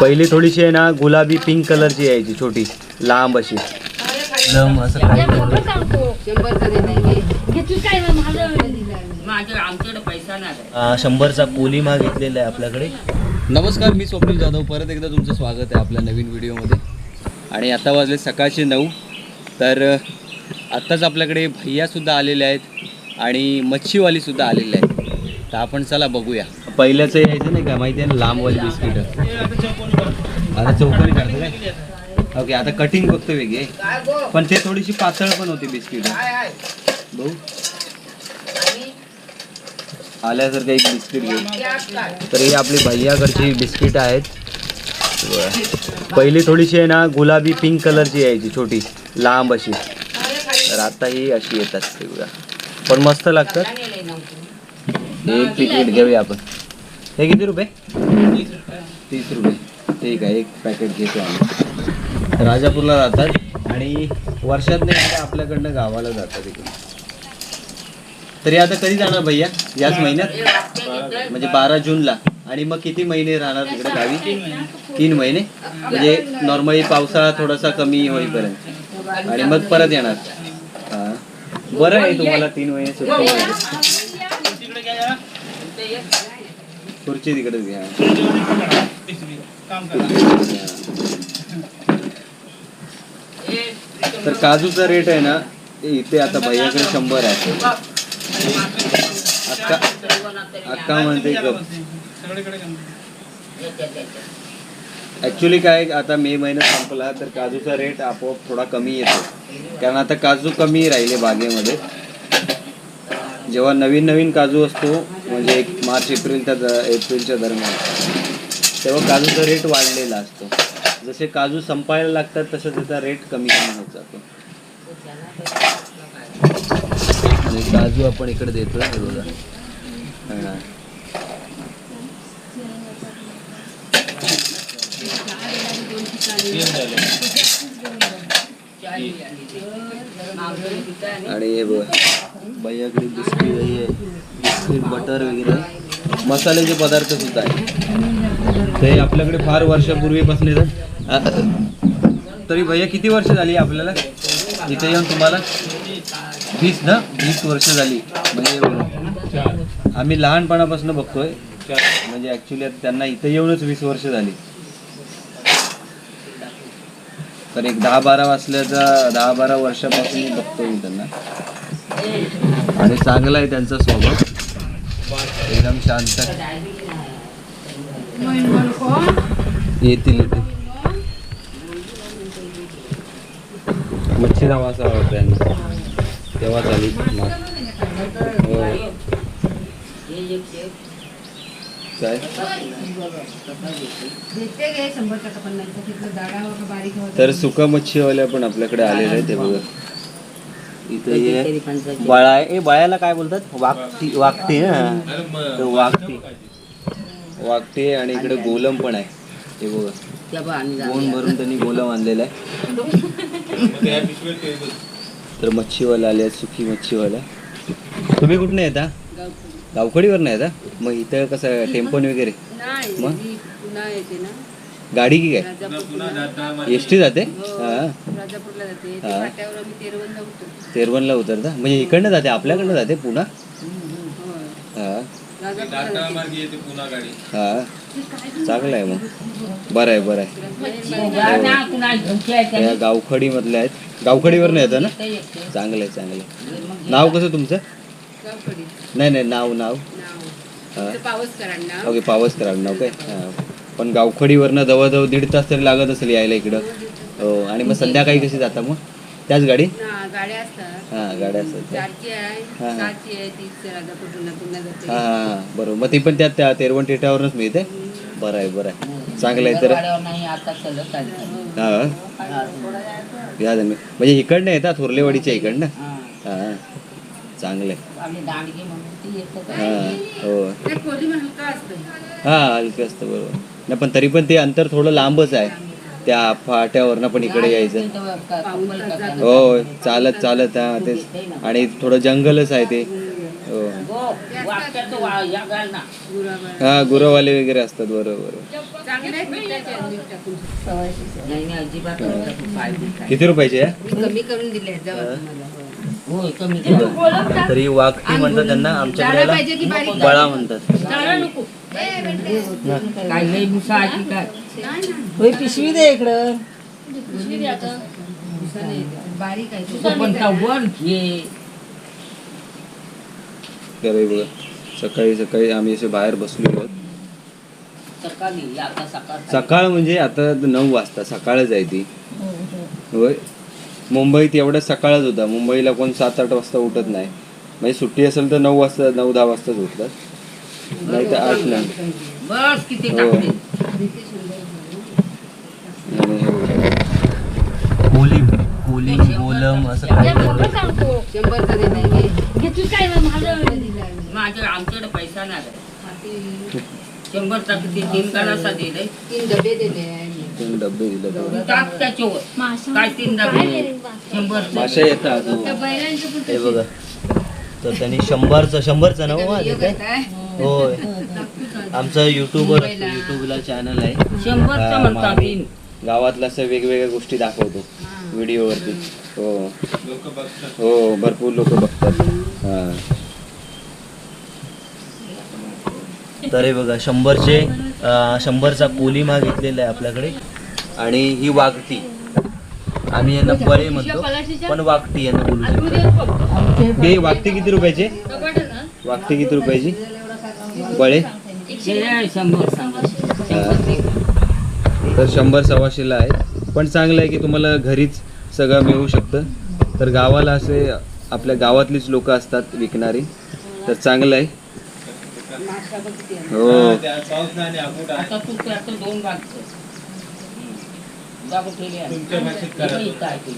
पहिली थोडीशी आहे ना गुलाबी पिंक कलरची यायची छोटी लांब अशी. असं खायला माझ्या आमच्याकडे पैसा नाही. आ, शंभरचा पोली मागितलेला आहे आपल्याकडे. नमस्कार मी स्वप्नील जाधव. परत एकदा तुमचं स्वागत आहे आपल्या नवीन व्हिडिओमध्ये. आणि आता वाजले सकाळचे नऊ. तर अ, आत्ताच आपल्याकडे भैयासुद्धा आलेले आहेत आणि मच्छीवालीसुद्धा आलेले आहेत तर आपण चला बघूया. पहिल्याचं यायचं नाही का माहिती आहे ना लांबवाली बिस्किट. आता चौकरी काढतो काय? ओके आता कटिंग बघतो वेगळी. पण ते थोडीशी पातळ पण होती बिस्किट. भाऊ आल्यासारखं एक बिस्किट घेऊ. तर ही आपली भैयाकडची बिस्किट आहेत. पहिली थोडीशी आहे ना गुलाबी पिंक कलरची यायची छोटी. लांब अशी. तर आता ही अशी येतात पण मस्त लागतात. एक तिकीट घेऊया आपण. हे किती रुपये? तीस रुपये. ठीक आहे एक पॅकेट घेतो आम्ही. राजापूरला जातात आणि वर्षात नाही आपल्याकडनं गावाला जातात इकडे तरी आता कधी जाणार भैया? याच महिन्यात? म्हणजे बारा जूनला. आणि मग किती महिने राहणार तिकडे गावी? तीन महिने. म्हणजे नॉर्मली पावसाळा थोडासा कमी होईपर्यंत. आणि मग परत येणार. हा. बरं आहे तुम्हाला तीन महिने सुट्टी. खुर्ची तिकडेच घ्या. तर काजूचा रेट आहे ना इथे आता भैयाकडे शंभर आहे. अक्का अक्का म्हणते ऍक्च्युली काय आता मे महिना संपला तर काजूचा रेट आपोआप थोडा कमी येतो. कारण आता काजू कमी राहिले बागेमध्ये. जेव्हा नवीन नवीन काजू असतो म्हणजे एक मार्च एप्रिलच्या द- एप्रिलच्या दरम्यान. तेव्हा काजूचा रेट वाढलेला असतो. जसे काजू संपायला लागतात तसं त्याचा रेट कमी कमी होत जातो. आणि काजू आपण इकडे देतो हे बघा. आणि हे बघा भैयाकडे दुसरी आहे. स्वीट बटर वगैरे. मसाल्याचे पदार्थ सुद्धा आहेत. ते आपल्याकडे फार वर्षापूर्वीपासून येतात. तरी भैया किती वर्ष झाली आपल्याला? इथे येऊन तुम्हाला? वीस ना? वीस वर्ष झाली. म्हणजे आम्ही लहानपणापासून बघतोय. म्हणजे ऍक्च्युली त्यांना इथे येऊनच वीस वर्ष झाली. तर एक दहा बारा वाजल्याचा दहा बारा वर्षापासून बघतोय मी त्यांना. आणि चांगला आहे त्यांचा स्वभाव. एकदम शांत. येतील येतील. मच्छी नाव यांना तेव्हा झाली हो. काय? तर सुका मच्छीवाल्या पण आपल्याकडे आलेल्या आहेत ते बघा. इथे हे बाळा ए बाळाला काय बोलतात? वागती वागते तर वागती वागते आणि इकडे गोलम पण आहे. हे बघा. गोन भरून त्यांनी गोलम आणलेला आहे. तर मच्छीवाला आले सुकी मच्छीवाला. तुम्ही कुठनं येता? गावखडीवर नाही येता? मग इथं कसं टेम्पोन वगैरे? मग? गाडी की काय? एस टी जाते? हा हा. तेरवनला उतरता. म्हणजे इकडनं जाते आपल्याकडनं जाते पुन्हा हा. हा. चांगलं आहे मग. बरं आहे बरं आहे. या गावखडी मधले आहेत. गावखडीवर नाही येतं ना? चांगलं आहे चांगलं आहे. नाव कसं तुमचं? नाही नाही नाव नाव. हा. ओके पावस करा नाव काय हा. पण गावखडीवरनं जवळजवळ दीड तास तरी लागत असेल यायला इकडं. हो आणि मग संध्याकाळी कशी जाता मग? त्याच गाडी? गाड्या असतात. हा गाड्या हा, हा. हा हा हा. बरोबर. मग ती पण त्या त्या तेरवण टेटावरूनच मिळते? बरं आहे बरं आहे. चांगलं आहे तर. हा. म्हणजे इकडनं येतात थोरलेवाडीच्या इकडनं? हा. चांगलं आहे. हा हो. हा हलकं असतं बरोबर. नाही पण तरी पण ते अंतर थोडं लांबच आहे. त्या फाट्यावरनं पण इकडे यायचं. हो चालत चालत हा तेच. आणि थोडं जंगलच आहे ते. हो. हा गुरवाले वगैरे असतात बरोबर. किती रुपयाचे. तरी वाघटी म्हणतात त्यांना आमच्याकडे बारीक? बळा म्हणतात. काय आहे की काय? होय पिशवी दे इकडं. बारीक आहे पण का घे बघा सकाळी सकाळी आम्ही असे बाहेर बसलेलो आहोत. सकाळी म्हणजे आता नऊ वाजता सकाळच आहे ती. होय? मुंबईत एवढ्या सकाळच होता. मुंबईला कोण सात आठ वाजता उठत नाही. म्हणजे सुट्टी असेल तर नऊ वाजता नऊ दहा वाजताच उठतात. नाही तर आठ नाही बस किती. कोलिम कोलिम कोलम असं काय शंभरचा दे नाही माझ्या आमच्याकडे पैसा नाही आहे. शंभरचा किती? तीन दिले तीन डबे दिले. दोन डबे दिले तू टाक त्याच्यावर. काय तीन डबे? शंभर. माशा येतात. हे बघा. तर त्यांनी शंभरचं शंभरचं नाव हा? होय. आमचा युट्यूबवर असतो युट्यूबला चॅनल आहे. गावातल्या असं वेगवेगळ्या गोष्टी दाखवतो. व्हिडिओवरती हो. हो भरपूर लोक बघतात. हा. तर हे बघा शंभरचे शंभरचा कोलिमा घेतलेला आहे आपल्याकडे. आणि ही वाघटी आम्ही यांना बळे म्हणतो पण वाघटी यांना बोलू शकतो. हे वागते किती रुपयाचे? वागते किती रुपयाची? बळे. तर शंभर सव्वाशेला आहे पण चांगलं आहे की तुम्हाला घरीच सगळं मिळू शकतं. तर गावाला असे आपल्या गावातलीच लोक असतात विकणारी. तर चांगलं आहे. हो. ते.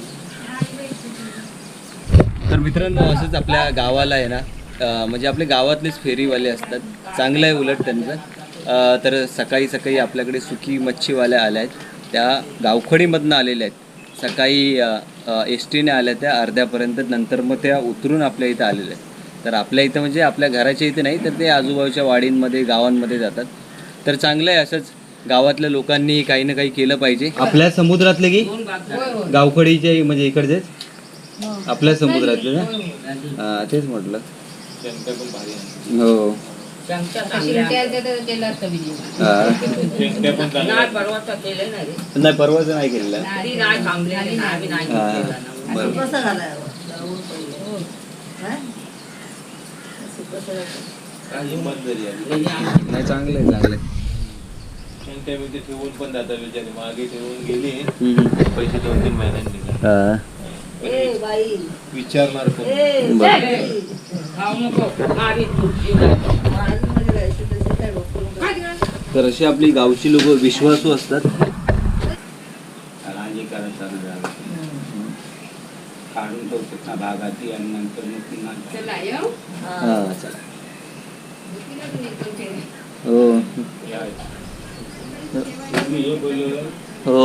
तर मित्रांनो असंच आपल्या गावाला आहे ना अं, म्हणजे आपल्या गावातलेच फेरीवाले असतात. चांगलं आहे उलट त्यांचं. अं, तर सकाळी सकाळी आपल्याकडे सुकी मच्छीवाल्या आल्या आहेत. त्या गावखडीमधनं आलेल्या आहेत. सकाळी एस टीने आल्या त्या अर्ध्यापर्यंत नंतर मग त्या उतरून आपल्या इथं आलेल्या आहेत. तर आपल्या इथं म्हणजे आपल्या घराच्या इथे नाही तर ते आजूबाजूच्या वाडींमध्ये गावांमध्ये जातात. तर चांगलं आहे असंच. गावातल्या लोकांनी काही ना काही केलं पाहिजे. आपल्या समुद्रातले की गावखडीचे म्हणजे इकडचेच? आपल्या समुद्रातले ना? हा तेच म्हटलं. हो. नाही नाही परवाच नाही केलेलं. नाही नाही चांगलं आहे चांगलं आहे. त्यांच्यामध्ये ठेवून पण जातात बिचारे मागे ठेवून गेली हम्म. पैसे दोन तीन महिन्यांनी दिले. हा. ए बाई विचारणार कोण ए बरं. खाऊ नको मारी तू जीव. महाराजांमध्ये जायचं तशी काय डॉक्टर तर अशी आपली गावची लोक विश्वासू असतात राजी करत चालू झालं. काढून तो पुन्हा भागाती आणि नंतर मग पुन्हा चला येऊ. हा चला किती लागून एकदम केलं. हो.